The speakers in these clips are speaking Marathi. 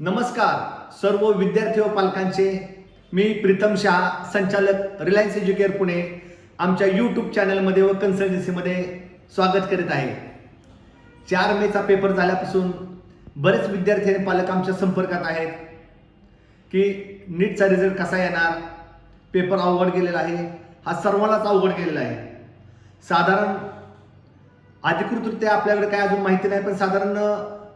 नमस्कार सर्व विद्यार्थी व पालकांचे. मी प्रीतम शाह संचालक रिलायन्स एज्युकेअर पुणे. आमच्या यूट्यूब चॅनलमध्ये व कन्सल्टन्सीमध्ये स्वागत करीत आहे. चार मेचा पेपर झाल्यापासून बरेच विद्यार्थी आणि पालक आमच्या संपर्कात आहेत. की नीटचा रिझल्ट कसा येणार? पेपर अवघड गेलेला आहे. हा सर्वांनाच अवघड गेलेला आहे. साधारण अधिकृतरित्या आपल्याकडे काय अजून माहिती नाही पण साधारण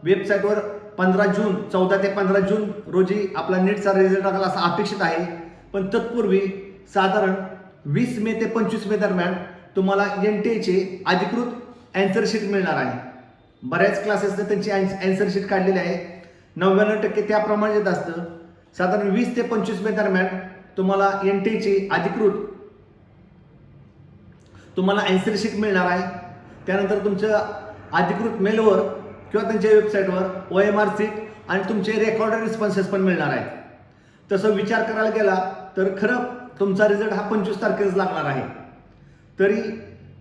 वेबसाईटवर पंधरा जून चौदा ते पंधरा जून रोजी आपला नीटचा रिझल्ट लागला असं अपेक्षित आहे. पण तत्पूर्वी साधारण वीस मे ते पंचवीस मे दरम्यान तुम्हाला एन टी एचे अधिकृत अँसर शीट मिळणार आहे. बऱ्याच क्लासेसने त्यांची अँसर शीट काढलेली आहे. नव्याण्णव टक्के त्याप्रमाणे येत असतं. साधारण वीस ते पंचवीस मे दरम्यान तुम्हाला एन टी एचे अधिकृत तुम्हाला अँसर शीट मिळणार आहे. त्यानंतर तुमचं अधिकृत मेलवर किंवा त्यांच्या वेबसाईटवर ओ एम आर सीट आणि तुमचे रेकॉर्डेड रिस्पॉन्सेस पण मिळणार आहेत. तसं विचार करायला गेला तर खरं तुमचा रिझल्ट हा पंचवीस तारखेच लागणार आहे. तरी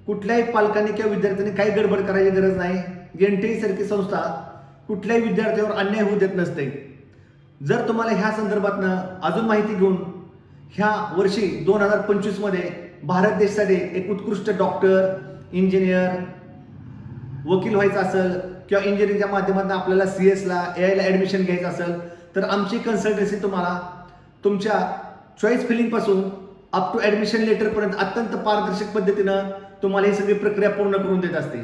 कुठल्याही पालकांनी किंवा विद्यार्थ्यांनी काही गडबड करायची गरज नाही. एन टी सारखी संस्था कुठल्याही विद्यार्थ्यावर अन्याय होऊ देत नसते. जर तुम्हाला ह्या संदर्भातनं अजून माहिती घेऊन ह्या वर्षी दोन हजार पंचवीसमध्ये भारत देशासाठी एक उत्कृष्ट डॉक्टर इंजिनियर वकील व्हायचं असेल किंवा इंजिनिअरिंगच्या माध्यमातून आपल्याला सी एसला ए आयला ॲडमिशन घ्यायचं असेल तर आमची कन्सल्टन्सी तुम्हाला तुमच्या चॉईस फिलिंगपासून अप टू ॲडमिशन लेटरपर्यंत अत्यंत पारदर्शक पद्धतीनं तुम्हाला ही सगळी प्रक्रिया पूर्ण करून देत असते.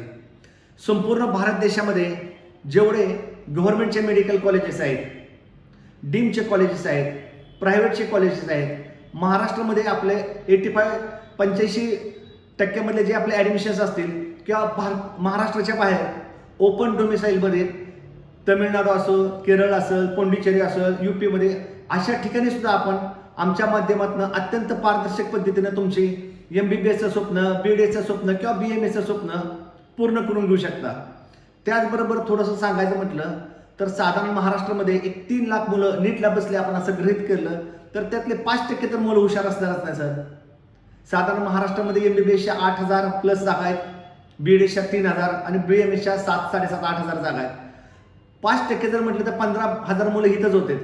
संपूर्ण भारत देशामध्ये जेवढे गव्हर्नमेंटचे मेडिकल कॉलेजेस आहेत डीमचे कॉलेजेस आहेत प्रायव्हेटचे कॉलेजेस आहेत महाराष्ट्रामध्ये आपले एटी फाय पंच्याऐंशी टक्क्यामधले जे आपले ॲडमिशन्स असतील किंवा भार महाराष्ट्राच्या बाहेर ओपन डोमिसाईलमध्ये तमिळनाडू असो केरळ असेल पोंडिचेरी असेल यू पीमध्ये अशा ठिकाणी सुद्धा आपण आमच्या माध्यमातून अत्यंत पारदर्शक पद्धतीनं तुमची एम बी बी एसचं स्वप्न बी डी एसचं स्वप्न किंवा बी एम एसचं स्वप्न पूर्ण करून घेऊ शकता. त्याचबरोबर थोडंसं सांगायचं म्हटलं तर साधारण महाराष्ट्रामध्ये एक तीन लाख मुलं नीटला बसले आपण असं गृहित केलं तर त्यातले पाच टक्के तर मुलं हुशार असणारच नाही सर. साधारण महाराष्ट्रामध्ये एम बी बी एसच्या आठ हजार प्लस जागा आहेत. बी एड एसच्या तीन हजार आणि बी एम एसच्या सात साडेसात आठ हजार जागा आहेत. पाच टक्के जर म्हटलं तर पंधरा हजार मुलं इथंच होते.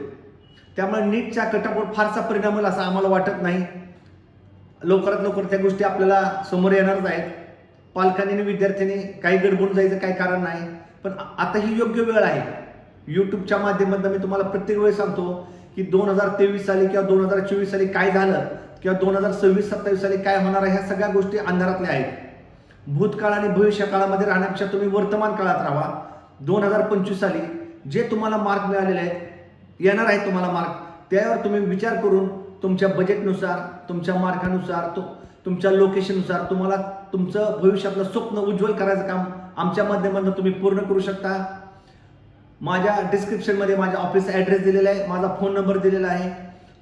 त्यामुळे नीटच्या कटावर फारसा परिणाम होईल असं आम्हाला वाटत नाही. लवकरात लवकर त्या गोष्टी आपल्याला समोर येणारच आहेत. पालकांनी आणि विद्यार्थ्यांनी काही गडबडून जायचं काही कारण नाही. पण आता ही योग्य वेळ आहे. यूट्यूबच्या माध्यमातून मी तुम्हाला प्रत्येक वेळेस सांगतो की दोन हजार तेवीस साली किंवा दोन हजार चोवीस साली काय झालं किंवा दोन हजार सव्वीस सत्तावीस साली काय होणार आहे ह्या सगळ्या गोष्टी अंधारातल्या आहेत. भूतकाळ आणि भविष्यकाळामध्ये राहण्यापेक्षा तुम्ही वर्तमान काळात राहा. दोन हजार पंचवीस साली जे तुम्हाला मार्क मिळालेले आहेत येणार आहेत तुम्हाला मार्क त्यावर तुम्ही विचार करून तुमच्या बजेटनुसार तुमच्या मार्कानुसार तो तुमच्या लोकेशननुसार तुम्हाला तुमचं भविष्यातलं स्वप्न उज्ज्वल करायचं काम आमच्या माध्यमातून तुम्ही पूर्ण करू शकता. माझ्या डिस्क्रिप्शनमध्ये माझ्या ऑफिस ॲड्रेस दिलेला आहे माझा फोन नंबर दिलेला आहे.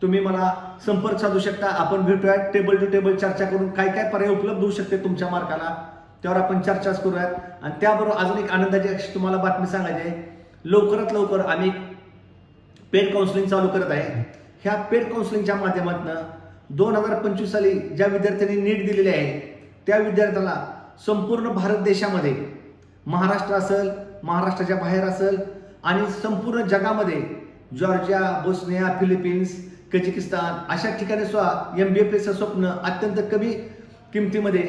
तुम्ही मला संपर्क साधू शकता. आपण भेटूयात. टेबल टू टेबल चर्चा करून काय काय पर्याय उपलब्ध होऊ शकते तुमच्या मार्काला त्यावर आपण चर्चाच करूयात. आणि त्याबरोबर अजून एक आनंदाची अशी तुम्हाला बातमी सांगायची आहे. लवकरात लवकर आम्ही पेड काउन्सिलिंग चालू करत आहे. ह्या पेड काउन्सिलिंगच्या माध्यमातून दोन हजार पंचवीस साली ज्या विद्यार्थ्यांनी नीट दिलेली आहे त्या विद्यार्थ्याला संपूर्ण भारत देशामध्ये महाराष्ट्र असेल महाराष्ट्राच्या बाहेर असेल आणि संपूर्ण जगामध्ये जॉर्जिया बोस्निया फिलिपिन्स कझिकिस्तान अशा ठिकाणी सुद्धा एम बी एफ एचं स्वप्न अत्यंत कमी किमतीमध्ये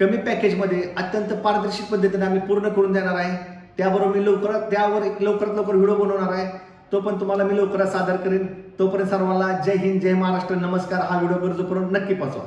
कमी पॅकेजमध्ये अत्यंत पारदर्शक पद्धतीने आम्ही पूर्ण करून देणार आहे. त्याबरोबर मी लवकरात त्यावर एक लवकरात लवकर व्हिडिओ बनवणार आहे. तो पण तुम्हाला मी लवकरात सादर करेन. तोपर्यंत सर्वांना जय हिंद जय महाराष्ट्र. नमस्कार. हा व्हिडिओ गरजूपर्यंत नक्की पाचवा